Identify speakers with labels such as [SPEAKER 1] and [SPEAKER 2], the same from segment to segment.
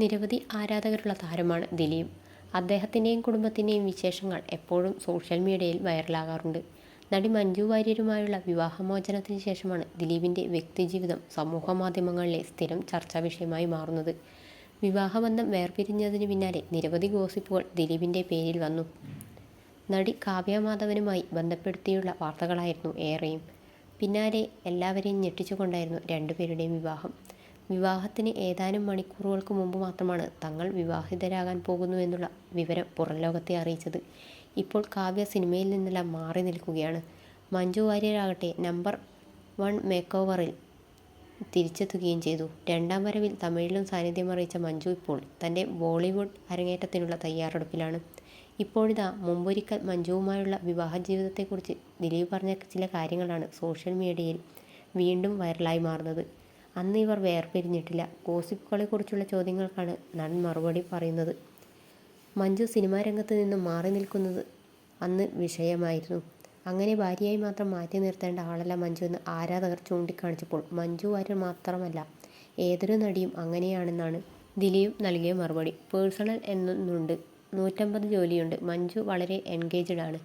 [SPEAKER 1] നിരവധി ആരാധകരുള്ള താരമാണ് ദിലീപ്. അദ്ദേഹത്തിന്റെയും കുടുംബത്തിന്റെയും വിശേഷങ്ങൾ എപ്പോഴും സോഷ്യൽ മീഡിയയിൽ വൈറലാകാറുണ്ട്. നടി മഞ്ജു വാര്യരുമായുള്ള വിവാഹമോചനത്തിന് ശേഷമാണ് ദിലീപിന്റെ വ്യക്തിജീവിതം സമൂഹമാധ്യമങ്ങളിലെ സ്ഥിരം ചർച്ചാ വിഷയമായി മാറുന്നത്. വിവാഹബന്ധം വേർപിരിഞ്ഞതിന് പിന്നാലെ നിരവധി ഗോസിപ്പുകൾ ദിലീപിന്റെ പേരിൽ വന്നു. നടി കാവ്യ മാധവനുമായി ബന്ധപ്പെടുത്തിയുള്ള വാർത്തകളായിരുന്നു ഏറെയും. പിന്നാലെ എല്ലാവരെയും ഞെട്ടിച്ചുകൊണ്ടായിരുന്നു രണ്ടുപേരുടെയും വിവാഹം. വിവാഹത്തിന് ഏതാനും മണിക്കൂറുകൾക്ക് മുമ്പ് മാത്രമാണ് തങ്ങൾ വിവാഹിതരാകാൻ പോകുന്നു എന്നുള്ള വിവരം പുറം ലോകത്തെ അറിയിച്ചത്. ഇപ്പോൾ കാവ്യ സിനിമയിൽ നിന്നെല്ലാം മാറി നിൽക്കുകയാണ്. മഞ്ജു വാര്യരാകട്ടെ നമ്പർ വൺ മേക്ക് ഓവറിൽ തിരിച്ചെത്തുകയും ചെയ്തു. രണ്ടാം വരവിൽ തമിഴിലും സാന്നിധ്യം അറിയിച്ച മഞ്ജു ഇപ്പോൾ തന്റെ ബോളിവുഡ് അരങ്ങേറ്റത്തിനുള്ള തയ്യാറെടുപ്പിലാണ്. ഇപ്പോഴിതാ മുമ്പൊരിക്കൽ മഞ്ജുവുമായുള്ള വിവാഹ ജീവിതത്തെക്കുറിച്ച് ദിലീപ് പറഞ്ഞ ചില കാര്യങ്ങളാണ് സോഷ്യൽ മീഡിയയിൽ വീണ്ടും വൈറലായി മാറുന്നത്. അന്ന് ഇവർ വേർപിരിഞ്ഞിട്ടില്ല. ഗോസിപ്പുകളെക്കുറിച്ചുള്ള ചോദ്യങ്ങൾക്കാണ് നടൻ മറുപടി പറയുന്നത്. മഞ്ജു സിനിമാ രംഗത്ത് നിന്നും മാറി നിൽക്കുന്നത് അന്ന് വിഷയമായിരുന്നു. അങ്ങനെ ഭാര്യയായി മാത്രം മാറ്റി നിർത്തേണ്ട ആളല്ല മഞ്ജു എന്ന് ആരാധകർ ചൂണ്ടിക്കാണിച്ചപ്പോൾ മഞ്ജു വാര്യർ മാത്രമല്ല ഏതൊരു നടിയും അങ്ങനെയാണെന്നാണ് ദിലീപ് നൽകിയ മറുപടി. പേഴ്സണൽ എന്നുണ്ട്. നൂറ്റമ്പത് ജോലിയുണ്ട്. മഞ്ജു വളരെ എൻഗേജഡ് ആണ്.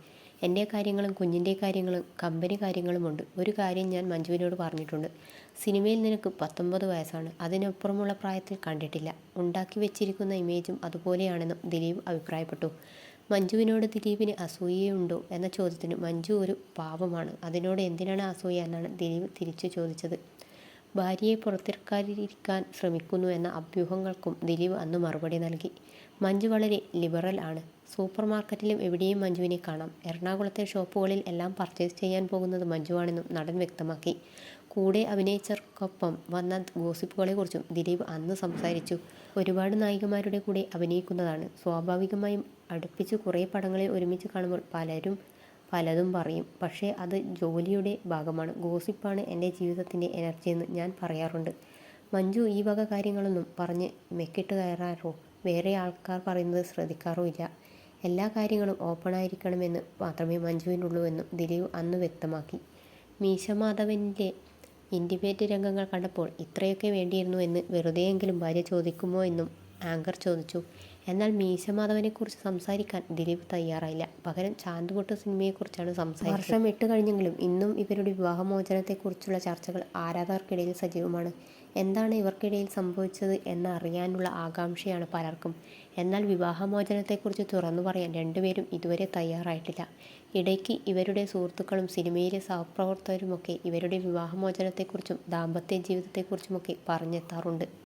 [SPEAKER 1] എന്റെ കാര്യങ്ങളും കുഞ്ഞിന്റെ കാര്യങ്ങളും കമ്പനി കാര്യങ്ങളുമുണ്ട്. ഒരു കാര്യം ഞാൻ മഞ്ജുവിനോട് പറഞ്ഞിട്ടുണ്ട്. സിനിമയിൽ നിനക്ക് പത്തൊമ്പത് വയസ്സാണ്. അതിനപ്പുറമുള്ള പ്രായത്തിൽ കണ്ടിട്ടില്ല. ഉണ്ടാക്കി വെച്ചിരിക്കുന്ന ഇമേജും അതുപോലെയാണെന്നും ദിലീപ് അഭിപ്രായപ്പെട്ടു. മഞ്ജുവിനോട് ദിലീപിന് അസൂയയുണ്ടോ എന്ന ചോദ്യത്തിന് മഞ്ജു ഒരു പാവമാണ്. അതിനോട് എന്തിനാണ് അസൂയ എന്നാണ് ദിലീപ് തിരിച്ചു ചോദിച്ചത്. ഭാര്യയെ പുറത്തിറക്കാതിരിക്കാൻ ശ്രമിക്കുന്നു എന്ന അഭ്യൂഹങ്ങൾക്കും ദിലീപ് അന്ന് മറുപടി നൽകി. മഞ്ജു വളരെ ലിബറൽ ആണ്. സൂപ്പർ മാർക്കറ്റിലും എവിടെയും മഞ്ജുവിനെ കാണാം. എറണാകുളത്തെ ഷോപ്പുകളിൽ എല്ലാം പർച്ചേസ് ചെയ്യാൻ പോകുന്നത് മഞ്ജുവാണെന്നും നടൻ വ്യക്തമാക്കി. കൂടെ അഭിനയിച്ചവർക്കൊപ്പം വന്ന ഗോസിപ്പുകളെക്കുറിച്ചും ദിലീപ് അന്ന് സംസാരിച്ചു. ഒരുപാട് നായികമാരുടെ കൂടെ അഭിനയിക്കുന്നതാണ്. സ്വാഭാവികമായും അടുപ്പിച്ച് കുറേ പടങ്ങളിൽ ഒരുമിച്ച് കാണുമ്പോൾ പലരും പലതും പറയും. പക്ഷേ അത് ജോലിയുടെ ഭാഗമാണ്. ഗോസിപ്പാണ് എന്റെ ജീവിതത്തിന്റെ എനർജിയെന്ന് ഞാൻ പറയാറുണ്ട്. മഞ്ജു ഈ വക കാര്യങ്ങളൊന്നും പറഞ്ഞ് മെക്കിട്ട് കയറാറോ? വേറെ ആൾക്കാർ പറയുന്നത് ശ്രദ്ധിക്കാറോ ഇല്ല. എല്ലാ കാര്യങ്ങളും ഓപ്പണായിരിക്കണമെന്ന് മാത്രമേ മഞ്ജുവിനുള്ളൂ എന്നും ദിലീപ് അന്ന് വ്യക്തമാക്കി. മീശ മാധവന്റെ ഇന്റിമേറ്റ് രംഗങ്ങൾ കണ്ടപ്പോൾ ഇത്രയൊക്കെ വേണ്ടിയിരുന്നു എന്ന് വെറുതെയെങ്കിലും ഭാര്യ ചോദിക്കുമോ എന്നും ആങ്കർ ചോദിച്ചു. എന്നാൽ മീശ മാധവനെക്കുറിച്ച് സംസാരിക്കാൻ ദിലീപ് തയ്യാറായില്ല. പകരം ചാന്തുപൊട്ട് സിനിമയെക്കുറിച്ചാണ് സംസാരിച്ചത്. വർഷം എട്ട് കഴിഞ്ഞെങ്കിലും ഇന്നും ഇവരുടെ വിവാഹമോചനത്തെക്കുറിച്ചുള്ള ചർച്ചകൾ ആരാധകർക്കിടയിൽ സജീവമാണ്. എന്താണ് ഇവർക്കിടയിൽ സംഭവിച്ചത് എന്ന് അറിയാനുള്ള ആകാംക്ഷയാണ് പലർക്കും. എന്നാൽ വിവാഹമോചനത്തെക്കുറിച്ച് തുറന്നു പറയാൻ രണ്ടുപേരും ഇതുവരെ തയ്യാറായിട്ടില്ല. ഇടയ്ക്ക് ഇവരുടെ സുഹൃത്തുക്കളും സിനിമയിലെ സഹപ്രവർത്തകരുമൊക്കെ ഇവരുടെ വിവാഹമോചനത്തെക്കുറിച്ചും ദാമ്പത്യ ജീവിതത്തെക്കുറിച്ചുമൊക്കെ പറഞ്ഞെത്താറുണ്ട്.